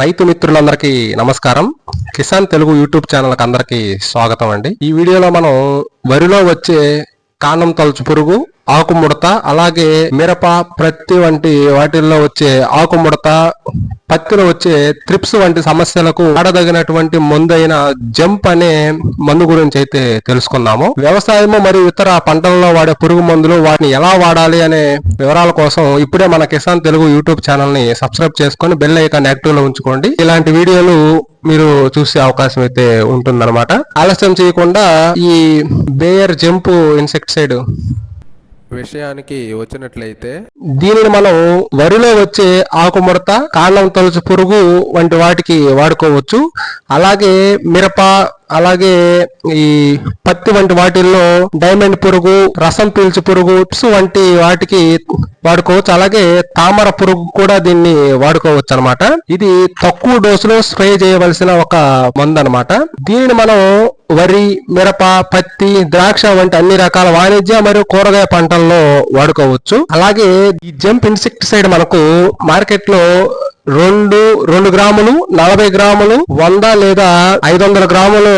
రైతు మిత్రులందరికీ నమస్కారం. కిసాన్ తెలుగు యూట్యూబ్ ఛానల్కి అందరికీ స్వాగతం అండి. ఈ వీడియోలో మనం వరిలో వచ్చే కాండం తలుచు పురుగు ఆకుముడత అలాగే మిరప ప్రత్తి వంటి వాటిల్లో వచ్చే ఆకుముడత పత్తిలో వచ్చే త్రిప్స్ వంటి సమస్యలకు వాడదగినటువంటి మందైన జంప్ అనే మందు గురించి అయితే తెలుసుకుందాము వ్యవసాయము మరియు ఇతర పంటలలో వాడే పురుగు మందులు వాటిని ఎలా వాడాలి అనే వివరాల కోసం ఇప్పుడే మన కిసాన్ తెలుగు యూట్యూబ్ ఛానల్ని సబ్స్క్రైబ్ చేసుకొని బెల్ ఐకాన్ యాక్టివ్లో ఉంచుకోండి. ఇలాంటి వీడియోలు మీరు చూసే అవకాశం అయితే ఉంటుందన్నమాట. ఆలస్యం చేయకుండా ఈ బేయర్ జంపు ఇన్సెక్టిసైడ్ విషయానికి వచ్చినట్లయితే దీనిని మనం వరిలో వచ్చే ఆకుముడత కాండం తొలచు పురుగు వంటి వాటికి వాడుకోవచ్చు. అలాగే మిరప అలాగే ఈ పత్తి వంటి వాటిల్లో డైమండ్ పురుగు రసం పీల్చు పురుగు వంటి వాటికి వాడుకోవచ్చు. అలాగే తామర పురుగు కూడా దీన్ని వాడుకోవచ్చు అనమాట ఇది తక్కువ డోసులో స్ప్రే చేయవలసిన ఒక మందు అనమాట దీనిని మనం వరి మిరప పత్తి ద్రాక్ష వంటి అన్ని రకాల వాణిజ్య మరియు కూరగాయ పంటల్లో వాడుకోవచ్చు. అలాగే ఈ జంప్ ఇన్సెక్టిసైడ్ మనకు మార్కెట్లో రెండు రెండు గ్రాములు నలభై గ్రాములు వంద లేదా ఐదు వందల గ్రాములు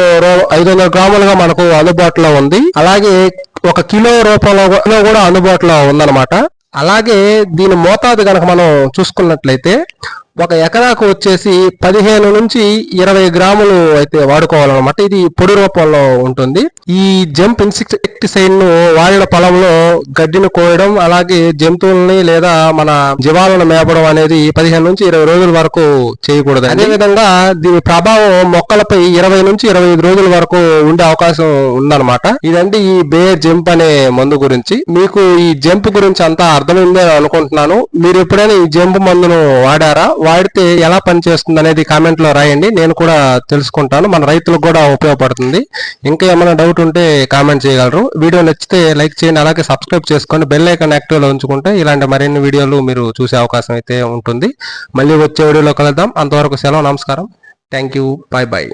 ఐదు వందల గ్రాములుగా మనకు అందుబాటులో ఉంది. అలాగే ఒక కిలో రూపంలో కూడా అందుబాటులో ఉందన్నమాట. అలాగే దీని మోతాదు కనుక మనం చూసుకున్నట్లయితే ఒక ఎకరాకు వచ్చేసి పదిహేను నుంచి ఇరవై గ్రాములు అయితే వాడుకోవాలన్నమాట. ఇది పొడి రూపంలో ఉంటుంది. ఈ జంప్ ఇన్సెక్టిసైడ్ను వాడిన పొలంలో గడ్డిని కోయడం అలాగే జంతువుల్ని లేదా మన జీవాలను మేపడం అనేది పదిహేను నుంచి ఇరవై రోజుల వరకు చేయకూడదు అదే విధంగా దీని ప్రభావం మొక్కలపై ఇరవై నుంచి ఇరవై ఐదు రోజుల వరకు ఉండే అవకాశం ఉందన్నమాట. ఇదండి ఈ బే జంప్ అనే మందు గురించి. మీకు ఈ జంప్ గురించి అంతా అర్థమైందని అనుకుంటున్నాను. మీరు ఎప్పుడైనా ఈ జంప్ మందును వాడారా? వాడితే ఎలా పనిచేస్తుంది అనేది కామెంట్లో రాయండి. నేను కూడా తెలుసుకుంటాను. మన రైతులకు కూడా ఉపయోగపడుతుంది. ఇంకా ఏమైనా డౌట్ ఉంటే కామెంట్ చేయగలరు. వీడియో నచ్చితే లైక్ చేయండి. అలాగే సబ్స్క్రైబ్ చేసుకొని బెల్ ఐకాన్ యాక్టివ్లో ఉంచుకుంటే ఇలాంటి మరిన్ని వీడియోలు మీరు చూసే అవకాశం అయితే ఉంటుంది. మళ్ళీ వచ్చే వీడియోలో కలుద్దాం. అంతవరకు సెలవు. నమస్కారం. Thank you. Bye bye.